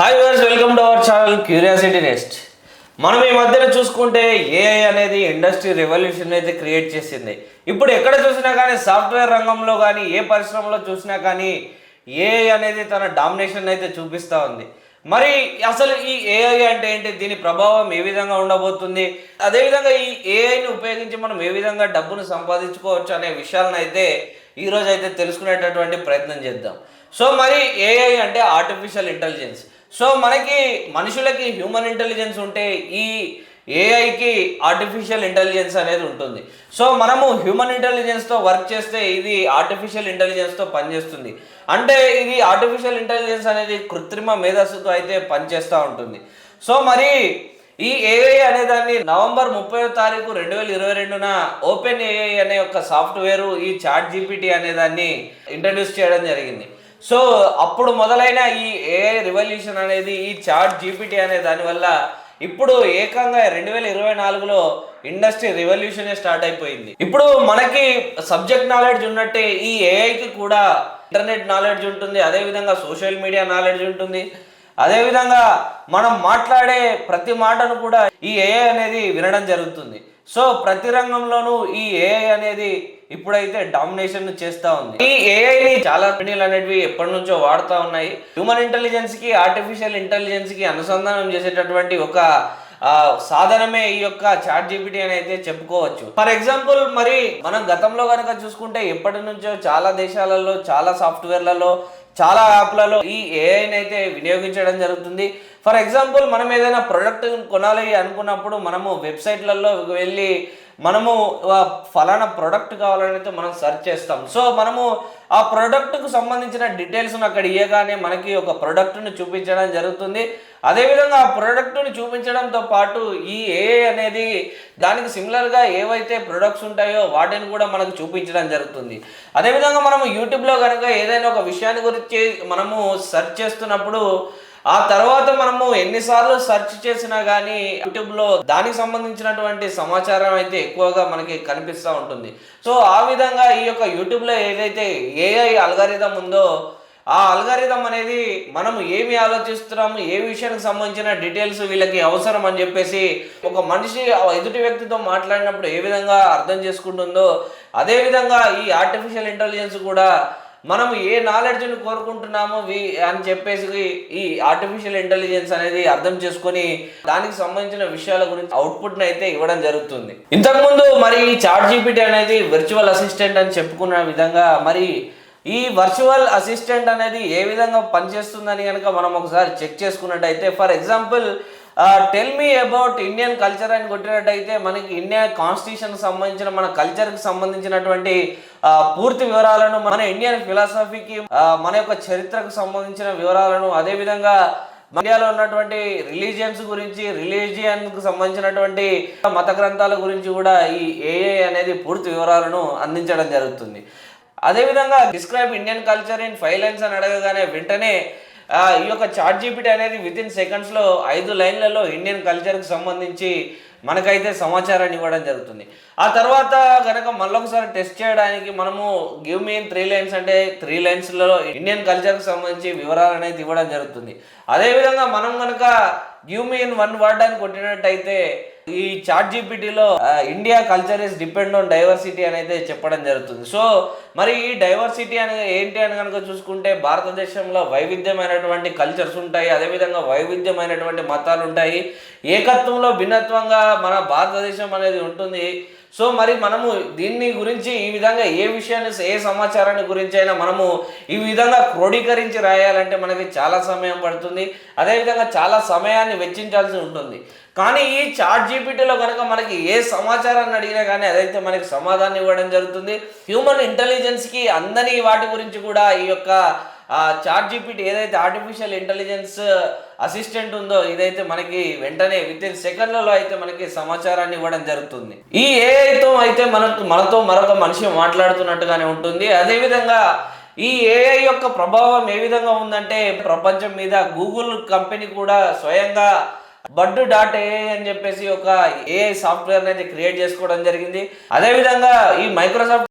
Hi viewers welcome to our channel Curiosity Nest మనం ఈ మధ్యన చూసుకుంటే ఏఐ అనేది ఇండస్ట్రీ రెవల్యూషన్ అయితే క్రియేట్ చేసింది. ఇప్పుడు ఎక్కడ చూసినా కానీ సాఫ్ట్వేర్ రంగంలో కానీ ఏ పరిశ్రమలో చూసినా కానీ ఏఐ అనేది తన డామినేషన్ అయితే చూపిస్తూ ఉంది. మరి అసలు ఈ ఏఐ అంటే ఏంటి? దీని ప్రభావం ఏ విధంగా ఉండబోతుంది? అదేవిధంగా ఈ ఏఐని ఉపయోగించి మనం ఏ విధంగా డబ్బును సంపాదించుకోవచ్చు అనే విషయాలను అయితే ఈరోజు అయితే తెలుసుకునేటటువంటి ప్రయత్నం చేద్దాం. సో మరి ఏఐ అంటే ఆర్టిఫిషియల్ ఇంటెలిజెన్స్ సో మనకి మనుషులకి హ్యూమన్ ఇంటెలిజెన్స్ ఉంటే ఈ ఏఐకి ఆర్టిఫిషియల్ ఇంటెలిజెన్స్ అనేది ఉంటుంది. సో మనము హ్యూమన్ ఇంటెలిజెన్స్తో వర్క్ చేస్తే ఇది ఆర్టిఫిషియల్ ఇంటెలిజెన్స్తో పనిచేస్తుంది. అంటే ఇది ఆర్టిఫిషియల్ ఇంటెలిజెన్స్ అనేది కృత్రిమ మేధస్సుతో అయితే పనిచేస్తూ ఉంటుంది. సో మరి ఈ ఏఐ అనే దాన్ని నవంబర్ ముప్పై తారీఖు రెండు వేల ఇరవై రెండున ఓపెన్ ఏఐ అనే ఒక సాఫ్ట్వేర్ ఈ చాట్ జీపీటీ అనే దాన్ని ఇంట్రడ్యూస్ చేయడం జరిగింది. సో అప్పుడు మొదలైన ఈ ఏఐ రివల్యూషన్ అనేది ఈ చాట్ జీపీటీ అనే దానివల్ల ఇప్పుడు ఏకంగా రెండు వేల ఇరవై నాలుగులో ఇండస్ట్రీ రివల్యూషనే స్టార్ట్ అయిపోయింది. ఇప్పుడు మనకి సబ్జెక్ట్ నాలెడ్జ్ ఉన్నట్టే ఈ ఏఐకి కూడా ఇంటర్నెట్ నాలెడ్జ్ ఉంటుంది అదేవిధంగా సోషల్ మీడియా నాలెడ్జ్ ఉంటుంది. అదేవిధంగా మనం మాట్లాడే ప్రతి మాటను కూడా ఈ ఏఐ అనేది వినడం జరుగుతుంది. సో ప్రతి రంగంలోనూ ఈ ఏఐ అనేది ఇప్పుడైతే డామినేషన్ చేస్తూ ఉంది. ఈ ఏఐని చాలా కంపెనీలు అనేటివి ఎప్పటి నుంచో వాడుతూ ఉన్నాయి. హ్యూమన్ ఇంటెలిజెన్స్కి ఆర్టిఫిషియల్ ఇంటెలిజెన్స్కి అనుసంధానం చేసేటటువంటి ఒక సాధనమే ఈ యొక్క చాట్ జీపీటీ అని అయితే చెప్పుకోవచ్చు. ఫర్ ఎగ్జాంపుల్ మరి మనం గతంలో కనుక చూసుకుంటే ఎప్పటి నుంచో చాలా దేశాలలో చాలా సాఫ్ట్వేర్లలో చాలా యాప్లలో ఈ ఏఐని అయితే వినియోగించడం జరుగుతుంది. ఫర్ ఎగ్జాంపుల్ మనం ఏదైనా ప్రొడక్ట్ కొనాలి అనుకున్నప్పుడు మనము వెబ్సైట్లలో వెళ్ళి మనము ఫలానా ప్రోడక్ట్ కావాలనైతే మనం సెర్చ్ చేస్తాం. సో మనము ఆ ప్రోడక్ట్కు సంబంధించిన డీటెయిల్స్ను అక్కడ ఇవ్వగానే మనకి ఒక ప్రోడక్ట్ని చూపించడం జరుగుతుంది. అదేవిధంగా ఆ ప్రోడక్ట్ని చూపించడంతో పాటు ఈ ఏ అనేది దానికి సిమిలర్గా ఏవైతే ప్రొడక్ట్స్ ఉంటాయో వాటిని కూడా మనకు చూపించడం జరుగుతుంది. అదేవిధంగా మనము యూట్యూబ్లో కనుక ఏదైనా ఒక విషయాన్ని గురించి మనము సెర్చ్ చేస్తున్నప్పుడు ఆ తర్వాత మనము ఎన్నిసార్లు సెర్చ్ చేసినా కానీ యూట్యూబ్లో దానికి సంబంధించినటువంటి సమాచారం అయితే ఎక్కువగా మనకి కనిపిస్తూ ఉంటుంది. సో ఆ విధంగా ఈ యొక్క యూట్యూబ్లో ఏదైతే ఏఐ అల్గారిథం ఉందో ఆ అల్గారిథం అనేది మనం ఏమి ఆలోచిస్తున్నాము ఏ విషయానికి సంబంధించిన డీటెయిల్స్ వీళ్ళకి అవసరం అని చెప్పేసి ఒక మనిషి ఎదుటి వ్యక్తితో మాట్లాడినప్పుడు ఏ విధంగా అర్థం చేసుకుంటుందో అదేవిధంగా ఈ ఆర్టిఫిషియల్ ఇంటెలిజెన్స్ కూడా మనం ఏ నాలెడ్జ్ని కోరుకుంటున్నామో వి అని చెప్పేసి ఈ ఆర్టిఫిషియల్ ఇంటెలిజెన్స్ అనేది అర్థం చేసుకొని దానికి సంబంధించిన విషయాల గురించి అవుట్పుట్ని అయితే ఇవ్వడం జరుగుతుంది. ఇంతకుముందు మరి ఈ చాట్ జీపీటీ అనేది వర్చువల్ అసిస్టెంట్ అని చెప్పుకున్న విధంగా మరి ఈ వర్చువల్ అసిస్టెంట్ అనేది ఏ విధంగా పనిచేస్తుందని కనుక మనం ఒకసారి చెక్ చేసుకున్నట్టయితే for example tell me about Indian culture అని కొట్టినట్టయితే మనకి ఇండియా కాన్స్టిట్యూషన్ సంబంధించిన మన కల్చర్కి సంబంధించినటువంటి పూర్తి వివరాలను మన ఇండియన్ ఫిలాసఫీకి మన యొక్క చరిత్రకు సంబంధించిన వివరాలను అదేవిధంగా ఇండియాలో ఉన్నటువంటి రిలీజియన్స్ గురించి రిలీజియన్కు సంబంధించినటువంటి మత గ్రంథాల గురించి కూడా ఈ ఏఏ అనేది పూర్తి వివరాలను అందించడం జరుగుతుంది. అదేవిధంగా describe Indian culture in five lines అని అడగగానే వెంటనే ఈ యొక్క చాట్ జీపీటీ అనేది విత్ ఇన్ సెకండ్స్లో ఐదు లైన్లలో ఇండియన్ కల్చర్కి సంబంధించి మనకైతే సమాచారాన్ని ఇవ్వడం జరుగుతుంది. ఆ తర్వాత కనుక మళ్ళొకసారి టెస్ట్ చేయడానికి మనము give me in three lines అంటే త్రీ లైన్స్లో ఇండియన్ కల్చర్కి సంబంధించి వివరాలు అనేది ఇవ్వడం జరుగుతుంది. అదేవిధంగా మనం కనుక గివ్ మీన్ వన్ వర్డ్ అని కొట్టినట్టయితే ఈ chat జీపీటీలో India culture is depend on diversity అని అయితే చెప్పడం జరుగుతుంది. సో మరి ఈ డైవర్సిటీ అని ఏంటి అని కనుక చూసుకుంటే భారతదేశంలో వైవిధ్యమైనటువంటి కల్చర్స్ ఉంటాయి అదేవిధంగా వైవిధ్యమైనటువంటి మతాలు ఉంటాయి ఏకత్వంలో భిన్నత్వంగా మన భారతదేశం అనేది ఉంటుంది. సో మరి మనము దీన్ని గురించి ఈ విధంగా ఏ విషయాన్ని ఏ సమాచారాన్ని గురించి అయినా మనము ఈ విధంగా క్రోడీకరించి రాయాలంటే మనకి చాలా సమయం పడుతుంది. అదేవిధంగా చాలా సమయాన్ని వెచ్చించాల్సి ఉంటుంది. కానీ ఈ చాట్ జీపీటీలో కనుక మనకి ఏ సమాచారాన్ని అడిగినా కానీ అదైతే మనకి సమాధానం ఇవ్వడం జరుగుతుంది. హ్యూమన్ ఇంటెలిజెన్స్కి అందని వాటి గురించి కూడా ఈ యొక్క చాట్ జీపీటీ ఏదైతే ఆర్టిఫిషియల్ ఇంటెలిజెన్స్ అసిస్టెంట్ ఉందో ఇదైతే మనకి వెంటనే విత్ ఇన్ సెకండ్లలో అయితే మనకి సమాచారాన్ని ఇవ్వడం జరుగుతుంది. ఈ ఏఐతో అయితే మనకు మనతో మరొక మనిషి మాట్లాడుతున్నట్టుగానే ఉంటుంది. అదేవిధంగా ఈ ఏఐ యొక్క ప్రభావం ఏ విధంగా ఉందంటే ప్రపంచం మీద గూగుల్ కంపెనీ కూడా స్వయంగా బడ్డు డాట్ ఏఐ అని చెప్పేసి ఒక ఏఐ సాఫ్ట్వేర్ అయితే క్రియేట్ చేసుకోవడం జరిగింది. అదేవిధంగా ఈ మైక్రోసాఫ్ట్